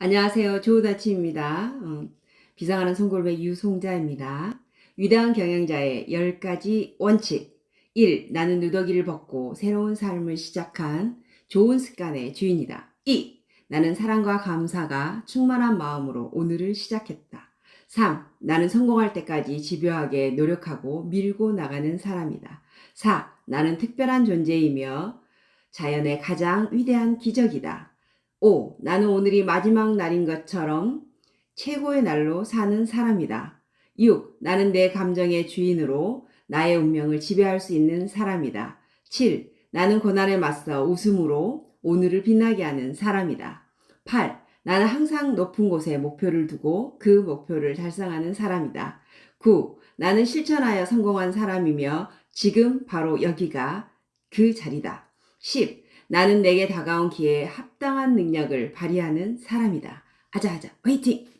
안녕하세요. 좋은 아침입니다. 어, 비상하는 송골배 유송자입니다. 위대한 경영자의 10가지 원칙. 1. 나는 누더기를 벗고 새로운 삶을 시작한 좋은 습관의 주인이다. 2. 나는 사랑과 감사가 충만한 마음으로 오늘을 시작했다. 3. 나는 성공할 때까지 집요하게 노력하고 밀고 나가는 사람이다. 4. 나는 특별한 존재이며 자연의 가장 위대한 기적이다. 5. 나는 오늘이 마지막 날인 것처럼 최고의 날로 사는 사람이다. 6. 나는 내 감정의 주인으로 나의 운명을 지배할 수 있는 사람이다. 7. 나는 고난에 맞서 웃음으로 오늘을 빛나게 하는 사람이다. 8. 나는 항상 높은 곳에 목표를 두고 그 목표를 달성하는 사람이다. 9. 나는 실천하여 성공한 사람이며 지금 바로 여기가 그 자리다. 10. 나는 내게 다가온 기회에 합당한 능력을 발휘하는 사람이다. 아자아자, 화이팅!